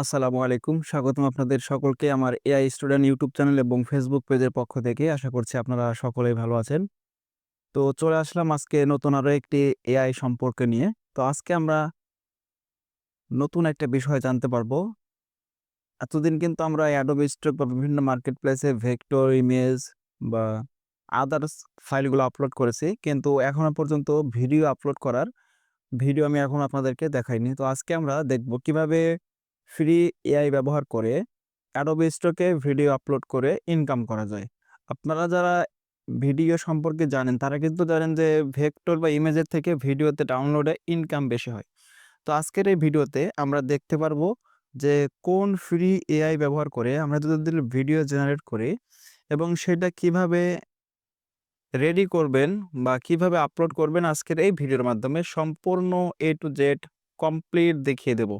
আসসালামু আলাইকুম। স্বাগতম আপনাদের সকলকে আমার এআই স্টুডেন্ট ইউটিউব চ্যানেল এবং ফেসবুক পেজের পক্ষ থেকে। আশা করছি আপনারা সকলেই ভালো আছেন। তো চলে আসলাম আজকে নতুন আরও একটি এআই সম্পর্কে নিয়ে। তো আজকে আমরা নতুন একটা বিষয় জানতে পারব। এতদিন কিন্তু আমরা Adobe Stock বা বিভিন্ন মার্কেট প্লেসে ভেক্টর, ইমেজ বা আদার্স ফাইলগুলো আপলোড করেছি। কিন্তু এখনও পর্যন্ত ভিডিও আপলোড করার ভিডিও আমি এখন আপনাদেরকে দেখাইনি। তো আজকে আমরা দেখব কীভাবে ফ্রি এআই ব্যবহার করে Stock এ ভিডিও আপলোড করে ইনকাম করা যায়। আপনারা যারা ভিডিও সম্পর্কে জানেন, তারা কিন্তু জানেন যে ভেক্টর বা ইমেজের থেকে ভিডিওতে ডাউনলোডে ইনকাম বেশি হয়। তো আজকের এই ভিডিওতে আমরা দেখতে পারব যে কোন ফ্রি এআই ব্যবহার করে আমরা যদি ভিডিও জেনারেট করি এবং সেটা কীভাবে রেডি করবেন বা কীভাবে আপলোড করবেন আজকের এই ভিডিওর মাধ্যমে সম্পূর্ণ এ টু জেড কমপ্লিট দেখিয়ে দেব।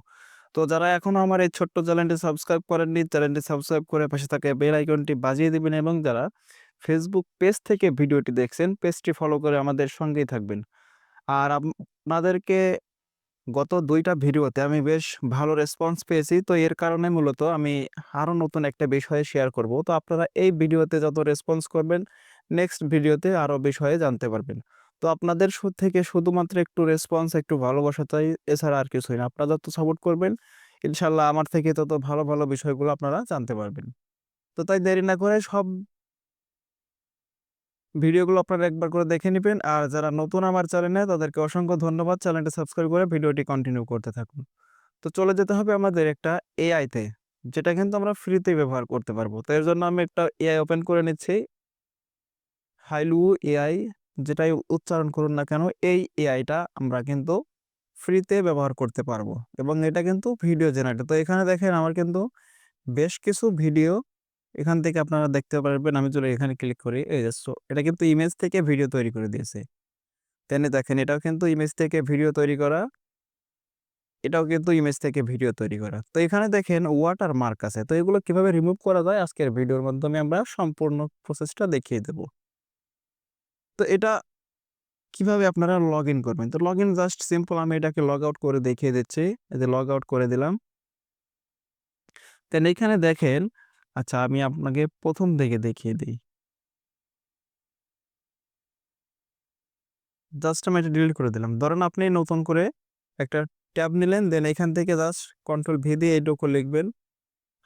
তো যারা এখনও আমার এই ছোট্ট চ্যানেলটি সাবস্ক্রাইব করেননি, চ্যানেলটি সাবস্ক্রাইব করে পাশে থাকা বেল আইকনটি বাজিয়ে দিবেন এবং যারা ফেসবুক পেজ থেকে ভিডিওটি দেখছেন, পেজটি ফলো করে আমাদের সঙ্গেই থাকবেন। আর আপনাদেরকে গত দুইটা ভিডিওতে আমি বেশ ভালো রেসপন্স পেয়েছি। তো এর কারণে মূলত আমি আরও নতুন একটা বিষয়ে শেয়ার করব। তো আপনারা এই ভিডিওতে যত রেসপন্স করবেন, নেক্সট ভিডিওতে আরও বিষয়ে জানতে পারবেন। তো আপনাদের থেকে শুধুমাত্র একটু রেসপন্স, একটু ভালোবাসা চাই। এছাড়া আর কিছুই না। আপনারা যত সাপোর্ট করবেন, ইনশাল্লাহ আমার থেকে তত ভালো, ভালো বিষয়গুলো আপনারা জানতে পারবেন। তো তাই দেরি না করে সব ভিডিওগুলো আপনারা একবার করে দেখে নিবেন। আর যারা নতুন আমার চ্যানেলে তাদেরকে অসংখ্য ধন্যবাদ। চ্যানেলটা সাবস্ক্রাইব করে ভিডিওটি কন্টিনিউ করতে থাকুন। তো চলে যেতে হবে আমাদের একটা এআইতে যেটা কিন্তু আমরা ফ্রিতেই ব্যবহার করতে পারব। তো এর জন্য আমি একটা এআই ওপেন করে নিচ্ছি। হাইলু এআই যেটাই উচ্চারণ করুন না কেন, এই এআইটা আমরা কিন্তু ফ্রিতে ব্যবহার করতে পারব এবং এটা কিন্তু ভিডিও জেনারেটর। তো এখানে দেখেন আমার কিন্তু বেশ কিছু ভিডিও এখান থেকে আপনারা দেখতে পারবেন। আমি চলে এখানে ক্লিক করি, এই সো এটা কিন্তু ইমেজ থেকে ভিডিও তৈরি করে দিয়েছে। তেনে দেখেন এটাও কিন্তু ইমেজ থেকে ভিডিও তৈরি করা। এটাও কিন্তু ইমেজ থেকে ভিডিও তৈরি করা। তো এখানে দেখেন ওয়াটার মার্ক আছে। তো এগুলো কীভাবে রিমুভ করা যায় আজকের ভিডিওর মাধ্যমে আমরা সম্পূর্ণ প্রসেসটা দেখিয়ে দেব। তো এটা কীভাবে আপনারা লগ ইন করবেন? তো লগ ইন জাস্ট সিম্পল আমি এটাকে লগ আউট করে দেখিয়ে দিচ্ছি। যে লগ আউট করে দিলাম। দেন এখানে দেখেন আচ্ছা আমি আপনাকে প্রথম থেকে দেখিয়ে দিই জাস্ট আমি এটা ডিলিট করে দিলাম। ধরেন আপনি নতুন করে একটা ট্যাব নিলেন, দেন এখান থেকে জাস্ট কন্ট্রোল ভি দিয়ে এইটুকু লিখবেন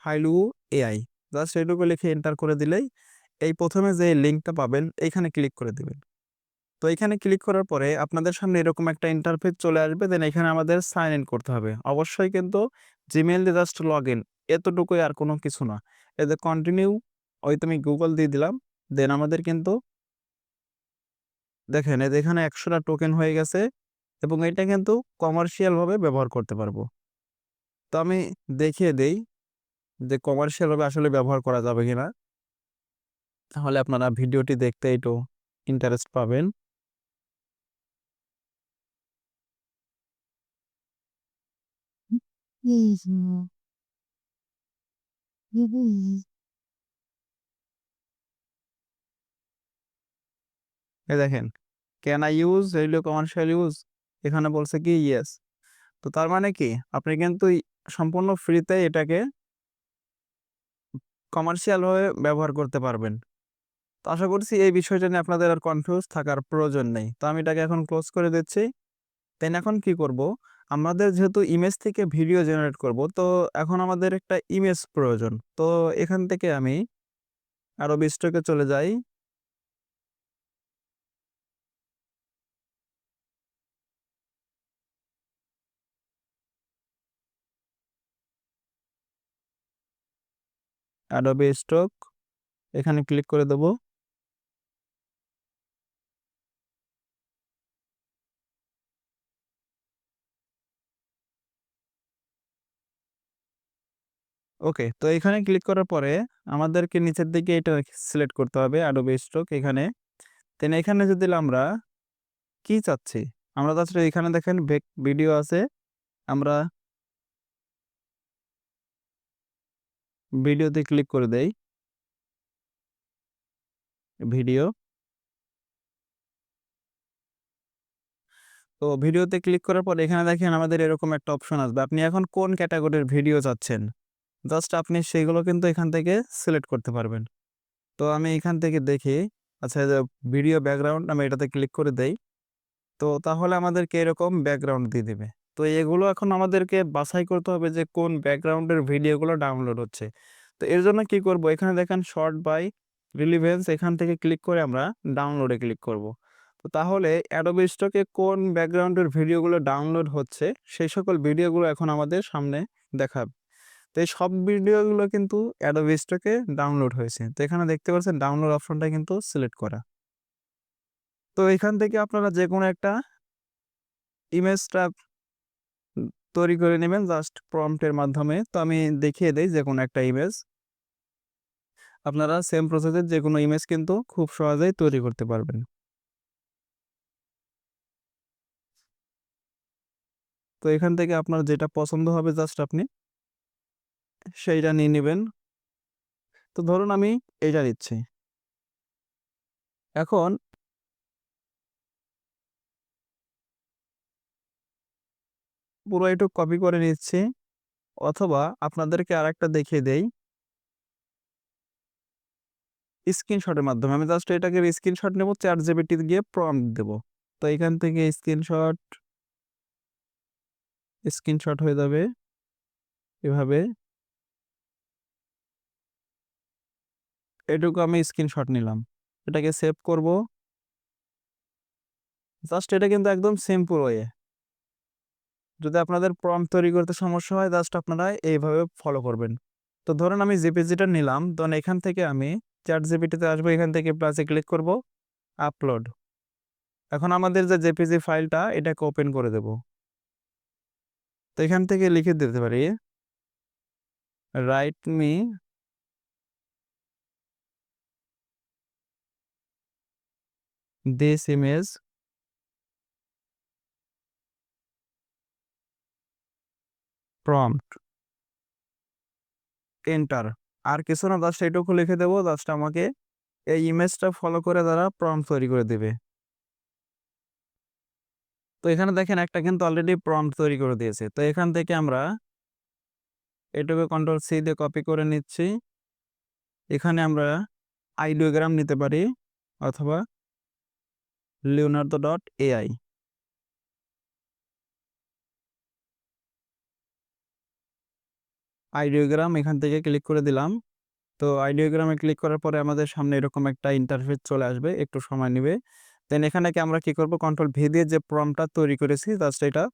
হাইলু এআই। জাস্ট এইটুকু লিখে এন্টার করে দিলেই এই প্রথমে যে লিঙ্কটা পাবেন, এইখানে ক্লিক করে দেবেন তো এইখানে ক্লিক করার পরে আপনাদের সামনে এরকম একটা ইন্টারফেস চলে আসবে। দেন এখানে আমাদের সাইন ইন করতে হবে। অবশ্যই কিন্তু জিমেইল দিয়ে জাস্ট লগ ইন এতটুকুই আর কোনো কিছু না। যে কন্টিনিউ ওই তুমি গুগল দিয়ে দিলাম। দেন আমাদের কিন্তু দেখেন এখানে একশোটা টোকেন হয়ে গেছে, এবং এটা কিন্তু কমার্শিয়ালভাবে ব্যবহার করতে পারব। তো আমি দেখিয়ে দেই যে কমার্শিয়ালভাবে আসলে ব্যবহার করা যাবে কিনা। তাহলে আপনারা ভিডিওটি দেখতে একটু ইন্টারেস্ট পাবেন। দেখেন, ক্যান আই ইউজ হইল কমার্শিয়াল ইউজ? এখানে বলছে কি ইয়েস। তো তার মানে কি? আপনি কিন্তু সম্পূর্ণ ফ্রিতে এটাকে কমার্শিয়াল ভাবে ব্যবহার করতে পারবেন। তো আশা করছি এই বিষয়টা নিয়ে আপনাদের আর কনফিউজ থাকার প্রয়োজন নেই। তো আমি এটাকে এখন ক্লোজ করে দিচ্ছি। দেন এখন কি করব? আমাদের যেহেতু ইমেজ থেকে ভিডিও জেনারেট করব, তো এখন আমাদের একটা ইমেজ প্রয়োজন। তো এখান থেকে আমি Stock এ চলে যাই। Adobe Stock এখানে ক্লিক করে দেব। ওকে। তো এখানে ক্লিক করার পরে আমাদেরকে নিচের দিকে এটা সিলেক্ট করতে হবে, Adobe Stock এখানে। দেন এখানে যদি আমরা কি চাচ্ছি? আমরা জাস্ট এখানে দেখেন ভিডিও আছে। আমরা ভিডিওতে ক্লিক করে দেই। ভিডিও। তো ভিডিওতে ক্লিক করার পর এখানে দেখেন আমাদের এরকম একটা অপশন আসবে আপনি এখন কোন ক্যাটাগরির ভিডিও চাচ্ছেন জাস্ট আপনি সেগুলো কিন্তু এখান থেকে সিলেক্ট করতে পারবেন। তো আমি এখান থেকে দেখি আচ্ছা ভিডিও ব্যাকগ্রাউন্ড আমি এটাতে ক্লিক করে দেই। তো তাহলে আমাদেরকে এরকম ব্যাকগ্রাউন্ড দিয়ে দেবে। তো এগুলো এখন আমাদেরকে বাছাই করতে হবে যে কোন ব্যাকগ্রাউন্ডের ভিডিওগুলো ডাউনলোড হচ্ছে। তো এর জন্য কি করব? এখানে দেখেন শর্ট বাই রিলিভেন্স, এখান থেকে ক্লিক করে আমরা ডাউনলোডে ক্লিক করব। তো তাহলে অ্যাডোবি স্টকে কোন ব্যাকগ্রাউন্ডের ভিডিওগুলো ডাউনলোড হচ্ছে, সেই সকল ভিডিওগুলো এখন আমাদের সামনে দেখাবে। তো এই সব ভিডিওগুলো কিন্তু অ্যাডোবি স্টকে ডাউনলোড হয়েছে। তো এখানে দেখতে পাচ্ছেন ডাউনলোড অপশনটা কিন্তু সিলেক্ট করা। তো এখান থেকে আপনারা যে কোনো একটা ইমেজটা তৈরি করে নেবেন জাস্ট প্রম্পটের মাধ্যমে। তো আমি দেখিয়ে দেই যে কোনো একটা ইমেজ আপনারা সেম প্রসেসের যে কোনো ইমেজ কিন্তু খুব সহজেই তৈরি করতে পারবেন। তো এখান থেকে আপনার যেটা পছন্দ হবে জাস্ট আপনি সেইটা নিয়ে নেবেন। তো ধরুন আমি এইটা দিচ্ছি এখন পুরো একটু কপি করে নিচ্ছি। অথবা আপনাদেরকে আরেকটা দেখিয়ে দেই। স্ক্রিনশটের মাধ্যমে। আমি জাস্ট এটাকে স্ক্রিনশট নেব চ্যাট জিবিটি গিয়ে প্রম্পট দেব। তো এখান থেকে স্ক্রিনশট স্ক্রিনশট হয়ে যাবে। এভাবে এটুকু আমি স্ক্রিনশট নিলাম। এটাকে সেভ করব। জাস্ট এটা কিন্তু একদম সিম্পল ওয়ে যদি আপনাদের প্রম্পট তৈরি করতে সমস্যা হয় জাস্ট আপনারা এইভাবে ফলো করবেন। তো ধরুন আমি জিপিজিটা নিলাম তখন এখান থেকে আমি চ্যাট জিপিটিতে আসব, এখান থেকে প্লাসে ক্লিক করব আপলোড এখন আমাদের যে জেপিজি ফাইলটা এটাকে ওপেন করে দেব। তো এখান থেকে লিখে দিতে পারি write me this image prompt. Enter আর কিছু না জাস্ট এইটুকু লিখে দেবো জাস্ট আমাকে এই ইমেজটা ফলো করে তারা প্রম্পট তৈরি করে দেবে। তো এখানে দেখেন, একটা কিন্তু অলরেডি প্রম্পট তৈরি করে দিয়েছে। তো এখান থেকে আমরা এটুকু কন্ট্রোল সি দিয়ে কপি করে নিচ্ছি। এখানে আমরা আইডিওগ্রাম নিতে পারি, অথবা লিওনার্দো ডট এআই আইডিওগ্রাম এখান থেকে ক্লিক করে দিলাম। তো আইডিওগ্রামে ক্লিক করার পরে আমাদের সামনে এরকম একটা ইন্টারফেস চলে আসবে, একটু সময় নেবে। দেন এখানে কি আমরা কি করব? কন্ট্রোল ভি দিয়ে যে প্রমটা তৈরি করেছি জাস্ট এটা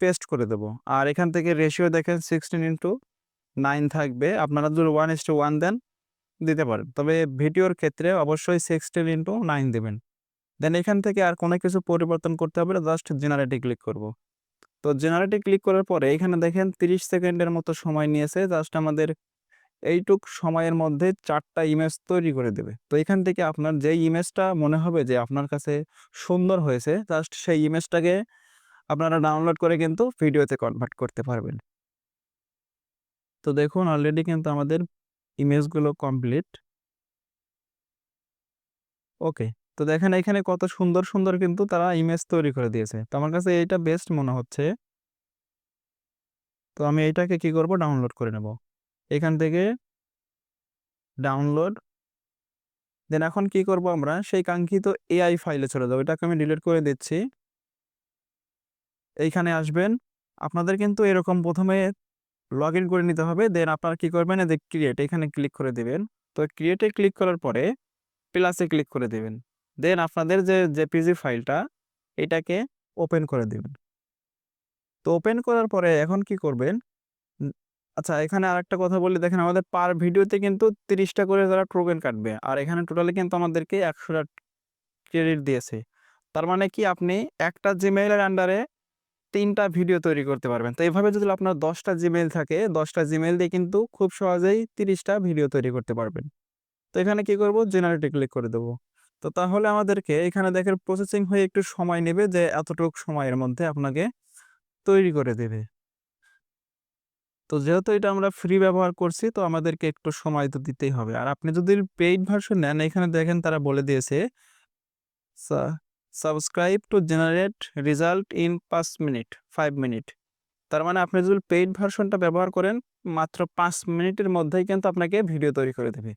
পেস্ট করে দেব। আর এখান থেকে রেশিও দেখেন সিক্সটিন ইন্টু নাইন থাকবে। আপনারা যদি ওয়ান ইস টু ওয়ান দেন দিতে পারেন। তবে ভিডিওর ক্ষেত্রে অবশ্যই সিক্সটিন ইন্টু নাইন দেবেন। দেন এখান থেকে আর কোনো কিছু পরিবর্তন করতে হবে না জাস্ট জেনারেটে ক্লিক করব। তো জেনারেটে ক্লিক করার পরে এখানে দেখেন তিরিশ সেকেন্ডের মতো সময় নিয়েছে জাস্ট আমাদের এইটুক সময়ের মধ্যে চারটা ইমেজ তৈরি করে দেবে। তো এখান থেকে আপনার যেই ইমেজটা মনে হবে যে আপনার কাছে সুন্দর হয়েছে জাস্ট সেই ইমেজটাকে আপনারা ডাউনলোড করে কিন্তু ভিডিওতে কনভার্ট করতে পারবেন। তো দেখুন অলরেডি কিন্তু আমাদের ইমেজগুলো কমপ্লিট ওকে তো দেখেন এখানে কত সুন্দর সুন্দর কিন্তু তারা ইমেজ তৈরি করে দিয়েছে। তো আমার কাছে এইটা বেস্ট মনে হচ্ছে। তো আমি এইটাকে কি করব? ডাউনলোড করে নেব। এখান থেকে ডাউনলোড দেন এখন কি করব আমরা? সেই কাঙ্ক্ষিত এআই ফাইলে চলে যাব। এটাকে আমি ডিলিট করে দিচ্ছি। এইখানে আসবেন। আপনাদের কিন্তু এরকম প্রথমে লগ ইন করে নিতে হবে। দেন আপনারা কি করবেন? যে ক্রিয়েট এখানে ক্লিক করে দেবেন। তো ক্রিয়েটে ক্লিক করার পরে প্লাসে ক্লিক করে দেবেন। দেন আপনাদের যে জেপিজি ফাইলটা এটাকে ওপেন করে দেবেন। তো ওপেন করার পরে এখন কি করবেন? আচ্ছা এখানে আরেকটা কথা বলি। দেখেন, আমাদের পার ভিডিওতে কিন্তু তিরিশটা করে তারা টোকেন কাটবে, আর এখানে টোটালি কিন্তু আমাদেরকে একশোটা ক্রেডিট দিয়েছে। তার মানে কি? আপনি একটা জিমেইলের আন্ডারে তিনটা ভিডিও তৈরি করতে পারবেন। তো এইভাবে যদি আপনার দশটা জিমেইল থাকে, দশটা জিমেইল দিয়ে কিন্তু খুব সহজেই তিরিশটা ভিডিও তৈরি করতে পারবেন। তো এখানে কি করব? জেনারেটে ক্লিক করে দেবো। তো তাহলে আমাদেরকে এখানে দেখেন প্রসেসিং হয়ে একটু সময় নেবে যে এতটুকু সময়ের মধ্যে আপনাকে তৈরি করে দেবে। তো যেহেতু এটা আমরা ফ্রি ব্যবহার করছি, তো আমাদেরকে একটু সময় তো দিতেই হবে। আর আপনি যদি পেইড ভার্সন নেন, এখানে দেখেন তারা বলে দিয়েছে subscribe to generate result in পাঁচ মিনিট ফাইভ মিনিট তার মানে আপনি যদি পেইড ভার্সনটা ব্যবহার করেন, মাত্র পাঁচ মিনিটের মধ্যেই কিন্তু আপনাকে ভিডিও তৈরি করে দেবে।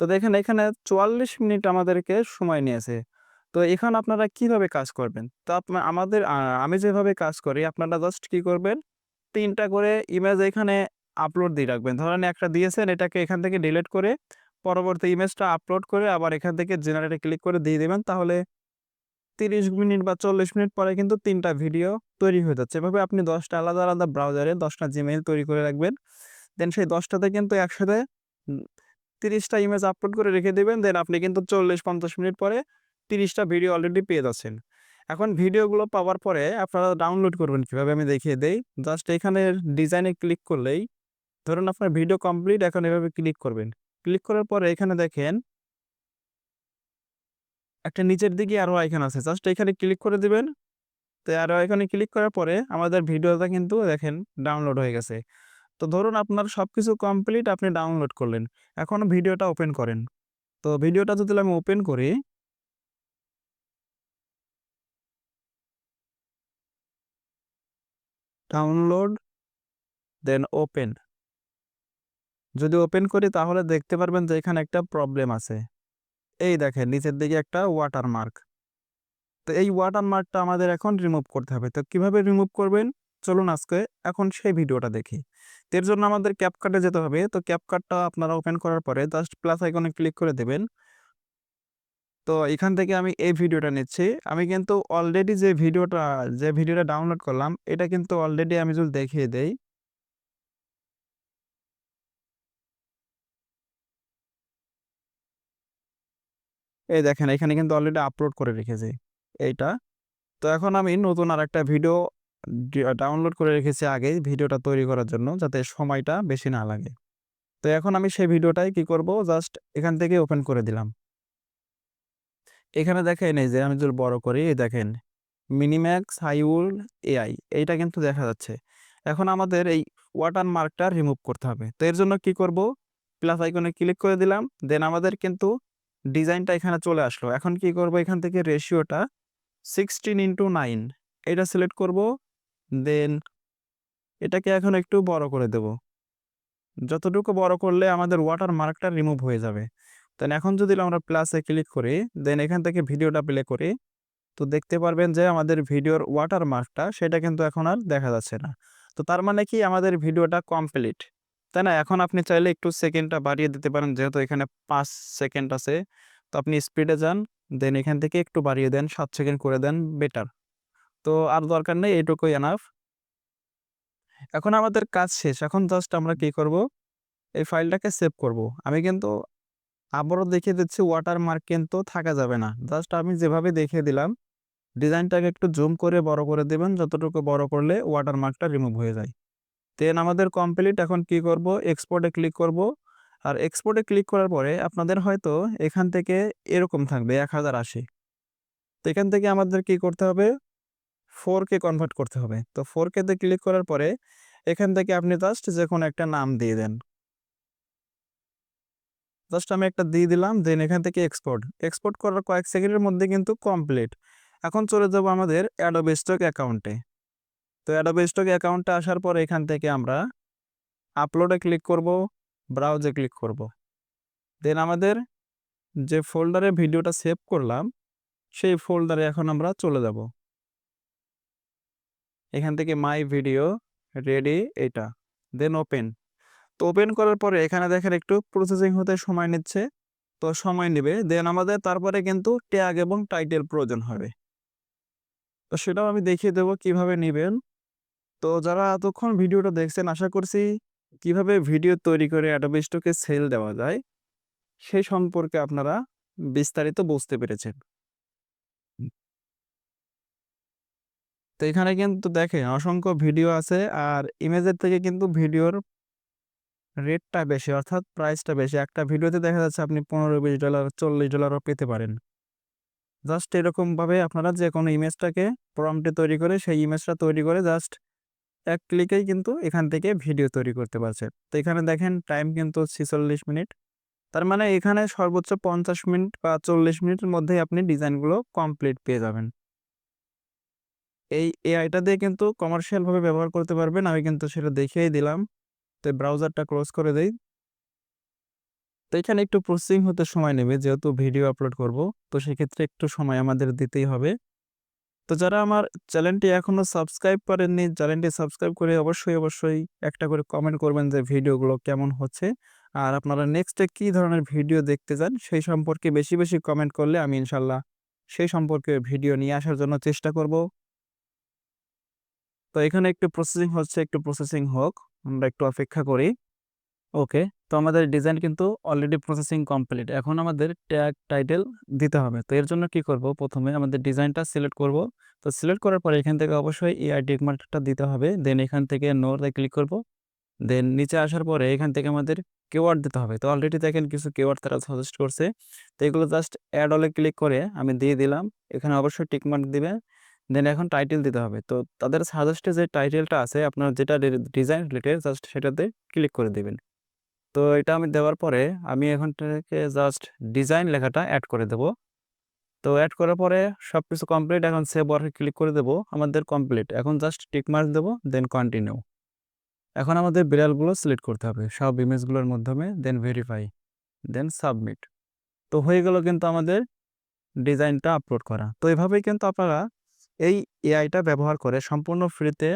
তো দেখেন এখানে চুয়াল্লিশ মিনিট আমাদেরকে সময় নিয়েছে। তো এখানে আপনারা কীভাবে কাজ করবেন? তো আপনার আমাদের আমি যেভাবে কাজ করি, আপনারা জাস্ট কি করবেন? তিনটা করে ইমেজ এখানে আপলোড দিয়ে রাখবেন। ধরেন একটা দিয়েছেন, এটাকে এখান থেকে ডিলিট করে পরবর্তী ইমেজটা আপলোড করে আবার এখান থেকে জেনারেটে ক্লিক করে দিয়ে দেবেন। তাহলে তিরিশ মিনিট বা চল্লিশ মিনিট পরে কিন্তু তিনটা ভিডিও তৈরি হয়ে যাচ্ছে। এভাবে আপনি দশটা আলাদা আলাদা ব্রাউজারে দশটা জিমেইল তৈরি করে রাখবেন। দেন সেই দশটাতে কিন্তু একসাথে তিরিশটা ইমেজ আপলোড করে রেখে দেবেন দেন আপনি কিন্তু চল্লিশ পঞ্চাশ মিনিট পরে তিরিশটা ভিডিও অলরেডি পেয়ে যাচ্ছেন। এখন ভিডিওগুলো পাওয়ার পরে আপনারা ডাউনলোড করবেন কীভাবে আমি দেখিয়ে দেই। জাস্ট এখানে ডিজাইনে ক্লিক করলেই ধরুন আপনার ভিডিও কমপ্লিট এখন এভাবে ক্লিক করবেন। ক্লিক করার পরে এখানে দেখেন একটা নিচের দিকে আরও আইকন আছে। জাস্ট এখানে ক্লিক করে দিবেন। তো আরও এখানে ক্লিক করার পরে আমাদের ভিডিওটা কিন্তু দেখেন ডাউনলোড হয়ে গেছে। তো ধরুন আপনার সব কিছু কমপ্লিট আপনি ডাউনলোড করলেন, এখন ভিডিওটা ওপেন করেন। তো ভিডিওটা যদি আমি ওপেন করি ডাউনলোড দেন ওপেন যদি ওপেন করি তাহলে দেখতে পারবেন যে এখানে একটা প্রবলেম আছে। এই দেখেন, নিচের দিকে একটা ওয়াটার মার্ক তো এই ওয়াটার মার্কটা আমাদের এখন রিমুভ করতে হবে। তো কীভাবে রিমুভ করবেন? চলুন আজকে এখন সেই ভিডিওটা দেখি। এর জন্য আমাদের ক্যাপকাটে যেতে হবে। তো ক্যাপকাটটা আপনারা ওপেন করার পরে জাস্ট প্লাস আইকনে ক্লিক করে দেবেন। তো এখান থেকে আমি এই ভিডিওটা নিচ্ছি। আমি কিন্তু অলরেডি যে ভিডিওটা যে ভিডিওটা ডাউনলোড করলাম, এটা কিন্তু অলরেডি আমি যদি দেখিয়ে দেই। এই দেখেন, এখানে কিন্তু অলরেডি আপলোড করে রেখেছি এইটা। তো এখন আমি নতুন আর একটা ভিডিও ডাউনলোড করে রেখেছি আগেই ভিডিওটা তৈরি করার জন্য যাতে সময়টা বেশি না লাগে। তো এখন আমি সেই ভিডিওটাই কি করব? জাস্ট এখান থেকে ওপেন করে দিলাম। এখানে দেখেন এই যে আমি যদি বড় করি, এই দেখেন মিনিম্যাক্স হাইউল এআই এইটা কিন্তু দেখা যাচ্ছে। এখন আমাদের এই ওয়াটার মার্কটা রিমুভ করতে হবে। তো এর জন্য কি করব? প্লাস আইকনে ক্লিক করে দিলাম। দেন আমাদের কিন্তু ডিজাইনটা এখানে চলে আসলো। এখন কি করব? এখান থেকে রেশিওটা সিক্সটিন ইন্টু নাইন এটা সিলেক্ট করব। দেন এটাকে এখন একটু বড় করে দেব। যতটুকু বড় করলে আমাদের ওয়াটার মার্কটা রিমুভ হয়ে যাবে। দেন এখন যদি আমরা প্লাসে ক্লিক করি দেন এখান থেকে ভিডিওটা প্লে করি, তো দেখতে পারবেন যে আমাদের ভিডিওর ওয়াটার মার্কটা সেটা কিন্তু এখন আর দেখা যাচ্ছে না। তো তার মানে কি? আমাদের ভিডিওটা কমপ্লিট তাই না? এখন আপনি চাইলে একটু সেকেন্ডটা বাড়িয়ে দিতে পারেন, যেহেতু এখানে পাঁচ সেকেন্ড আছে। তো আপনি স্পিডে যান দেন এখান থেকে একটু বাড়িয়ে দেন, সাত সেকেন্ড করে দেন বেটার তো আর দরকার নেই, এইটুকুই এনাফ এখন আমাদের কাজ শেষ। এখন জাস্ট আমরা কি করব? এই ফাইলটাকে সেভ করব। আমি কিন্তু আবারও দেখিয়ে দিচ্ছি ওয়াটার মার্ক কিন্তু থাকা যাবে না। জাস্ট আমি যেভাবে দেখিয়ে দিলাম, ডিজাইনটাকে একটু জুম করে বড় করে দেবেন। যতটুকু বড় করলে ওয়াটার মার্কটা রিমুভ হয়ে যায়। দেন আমাদের কমপ্লিট এখন কি করব? এক্সপোর্টে ক্লিক করব। আর এক্সপোর্টে ক্লিক করার পরে আপনাদের হয়তো এখান থেকে এরকম থাকবে, এক হাজার আশি। তো এখান থেকে আমাদের কি করতে হবে? ফোর কে কনভার্ট করতে হবে। তো ফোর কেতে ক্লিক করার পরে, এখান থেকে আপনি জাস্ট যে কোনো একটা নাম দিয়ে দেন। জাস্ট আমি একটা দিয়ে দিলাম দেন এখান থেকে এক্সপোর্ট এক্সপোর্ট করার কয়েক সেকেন্ডের মধ্যে কিন্তু কমপ্লিট এখন চলে যাব আমাদের অ্যাডোবে স্টক অ্যাকাউন্টে তো অ্যাডোবে স্টক অ্যাকাউন্টে আসার পর এখান থেকে আমরা আপলোডে ক্লিক করব ব্রাউজে ক্লিক করব। দেন আমাদের যে ফোল্ডারে ভিডিওটা সেভ করলাম, সেই ফোল্ডারে এখন আমরা চলে যাব। এখান থেকে মাই ভিডিও রেডি এটা। দেন ওপেন তো ওপেন করার পরে এখানে দেখেন একটু প্রসেসিং হতে সময় নিচ্ছে। তো সময় নেবে। দেন আমাদের তারপরে কিন্তু ট্যাগ এবং টাইটেল প্রয়োজন হবে। তো সেটাও আমি দেখিয়ে দেবো কীভাবে নেবেন। তো যারা এতক্ষণ ভিডিওটা দেখছেন, আশা করছি কীভাবে ভিডিও তৈরি করে অ্যাডোবিস্টকে সেল দেওয়া যায় সেই সম্পর্কে আপনারা বিস্তারিত বুঝতে পেরেছেন। তো এখানে কিন্তু দেখেন অসংখ্য ভিডিও আছে। আর ইমেজের থেকে কিন্তু ভিডিওর রেটটা বেশি, অর্থাৎ প্রাইসটা বেশি। একটা ভিডিওতে দেখা যাচ্ছে আপনি পনেরো, বিশ ডলার, চল্লিশ ডলারও পেতে পারেন। জাস্ট এরকমভাবে আপনারা যে কোনো ইমেজটাকে প্রম্পটে তৈরি করে, সেই ইমেজটা তৈরি করে জাস্ট এক ক্লিকেই কিন্তু এখান থেকে ভিডিও তৈরি করতে পারছে। তো এখানে দেখেন টাইম কিন্তু ছিচল্লিশ মিনিট। তার মানে এখানে সর্বোচ্চ পঞ্চাশ মিনিট বা চল্লিশ মিনিটের মধ্যেই আপনি ডিজাইনগুলো কমপ্লিট পেয়ে যাবেন। এই এআইটা দিয়ে কিন্তু কমার্শিয়ালভাবে ব্যবহার করতে পারবেন। আমি কিন্তু সেটা দেখিয়েই দিলাম। তো ব্রাউজারটা ক্লোজ করে দেই। তো এখানে একটু প্রসেসিং হতে সময় নেবে, যেহেতু ভিডিও আপলোড করব। তো সেক্ষেত্রে একটু সময় আমাদের দিতেই হবে। তো যারা আমার চ্যানেলটি এখনও সাবস্ক্রাইব করেননি, চ্যানেলটি সাবস্ক্রাইব করে অবশ্যই অবশ্যই একটা করে কমেন্ট করবেন যে ভিডিওগুলো কেমন হচ্ছে। আর আপনারা নেক্সটে কি ধরনের ভিডিও দেখতে চান, সেই সম্পর্কে বেশি বেশি কমেন্ট করলে আমি ইনশাল্লাহ সেই সম্পর্কে ভিডিও নিয়ে আসার জন্য চেষ্টা করব। তো এখানে একটু প্রসেসিং হচ্ছে, একটু প্রসেসিং হোক, আমরা একটু অপেক্ষা করি। ওকে, তো আমাদের ডিজাইন কিন্তু অলরেডি প্রসেসিং কমপ্লিট এখন আমাদের ট্যাগ টাইটেল দিতে হবে। তো এর জন্য কি করব? প্রথমে আমাদের ডিজাইনটা সিলেক্ট করব। তো সিলেক্ট করার পরে এখান থেকে অবশ্যই এআই টিকমার্কটা দিতে হবে। দেন এখান থেকে নোতে ক্লিক করব। দেন নিচে আসার পরে এখান থেকে আমাদের কেওয়ার্ড দিতে হবে। তো অলরেডি দেখেন কিছু কেওয়ার্ড তারা সাজেস্ট করছে। তো এগুলো জাস্ট অ্যাড অলে ক্লিক করে আমি দিয়ে দিলাম। এখানে অবশ্যই টিকমার্ক দিবে। দেন এখন টাইটেল দিতে হবে। তো তাদের সাজেস্টে যে টাইটেলটা আছে, আপনার যেটা ডিজাইন রিলেটেড জাস্ট সেটাতে ক্লিক করে দেবেন। তো এটা আমি দেওয়ার পরে আমি এখন থেকে জাস্ট ডিজাইন লেখাটা অ্যাড করে দেব। তো অ্যাড করার পরে সব কিছু কমপ্লিট এখন সেভ ওয়ার্কে ক্লিক করে দেব, আমাদের কমপ্লিট এখন জাস্ট টিক মার্ক দেবো দেন কন্টিনিউ এখন আমাদের বিড়ালগুলো সিলেক্ট করতে হবে, সব ইমেজগুলোর মাধ্যমে দেন ভেরিফাই দেন সাবমিট তো হয়ে গেল কিন্তু আমাদের ডিজাইনটা আপলোড করা। তো এভাবেই কিন্তু আপনারা এই এআইটা ব্যবহার করে সম্পূর্ণ ফ্রিতে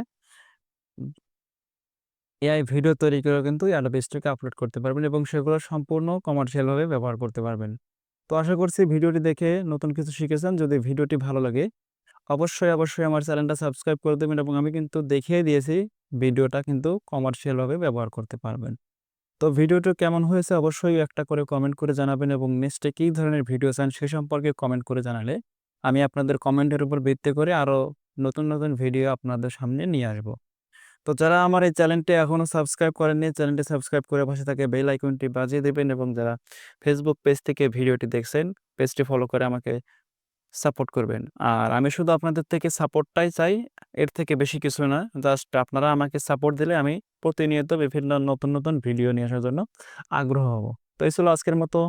এআই ভিডিও তৈরি করে কিন্তু অ্যাডোবি স্টকে আপলোড করতে পারবেন এবং সেগুলো সম্পূর্ণ কমার্শিয়ালভাবে ব্যবহার করতে পারবেন। তো আশা করছি ভিডিওটি দেখে নতুন কিছু শিখেছেন। যদি ভিডিওটি ভালো লাগে, অবশ্যই অবশ্যই আমার চ্যানেলটা সাবস্ক্রাইব করে দেবেন এবং আমি কিন্তু দেখিয়ে দিয়েছি ভিডিওটা কিন্তু কমার্শিয়ালভাবে ব্যবহার করতে পারবেন। তো ভিডিওটা কেমন হয়েছে অবশ্যই একটা করে কমেন্ট করে জানাবেন এবং নেক্সটে কী ধরনের ভিডিও চান সে সম্পর্কে কমেন্ট করে জানালে আমি আপনাদের কমেন্টের উপর ভিত্তি করে আরও নতুন নতুন ভিডিও আপনাদের সামনে নিয়ে আসব। তো যারা আমার এই চ্যানেলটি এখনও সাবস্ক্রাইব করেননি, চ্যানেলটি সাবস্ক্রাইব করে পাশে থাকে বেল আইকনটি বাজিয়ে দেবেন এবং যারা ফেসবুক পেজ থেকে ভিডিওটি দেখছেন পেজটি ফলো করে আমাকে সাপোর্ট করবেন। আর আমি শুধু আপনাদের থেকে সাপোর্টটাই চাই, এর থেকে বেশি কিছু না জাস্ট আপনারা আমাকে সাপোর্ট দিলে আমি প্রতিনিয়ত বিভিন্ন নতুন নতুন ভিডিও নিয়ে আসার জন্য আগ্রহ হব। তো এই ছিল আজকের মতো।